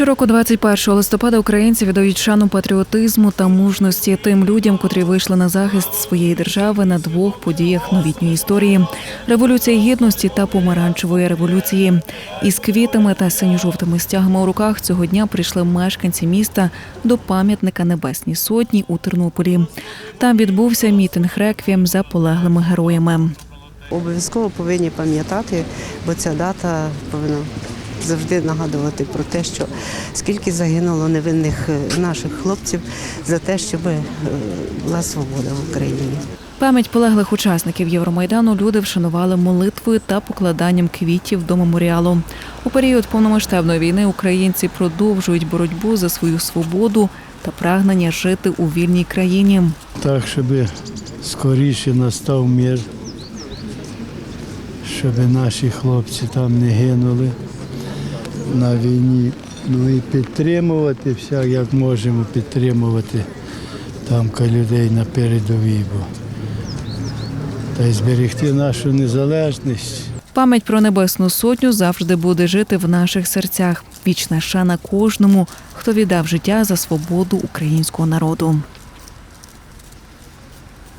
Щороку, 21 листопада, українці віддають шану патріотизму та мужності тим людям, котрі вийшли на захист своєї держави на двох подіях новітньої історії: революції гідності та помаранчевої революції. Із квітами та синьо-жовтими стягами у руках цього дня прийшли мешканці міста до пам'ятника Небесній Сотні у Тернополі. Там відбувся мітинг реквієм за полеглими героями. Обов'язково повинні пам'ятати, бо ця дата повинна завжди нагадувати про те, що скільки загинуло невинних е, наших хлопців за те, щоб е, була свобода в Україні. Пам'ять полеглих учасників Євромайдану люди вшанували молитвою та покладанням квітів до меморіалу. У період повномасштабної війни українці продовжують боротьбу за свою свободу та прагнення жити у вільній країні. так, щоб скоріше настав мир, щоб наші хлопці там не гинули на війні. Ну і підтримувати всяк, як можемо підтримувати там людей на передовій. Та й зберегти нашу незалежність. Пам'ять про небесну сотню завжди буде жити в наших серцях. Вічна шана кожному, хто віддав життя за свободу українського народу.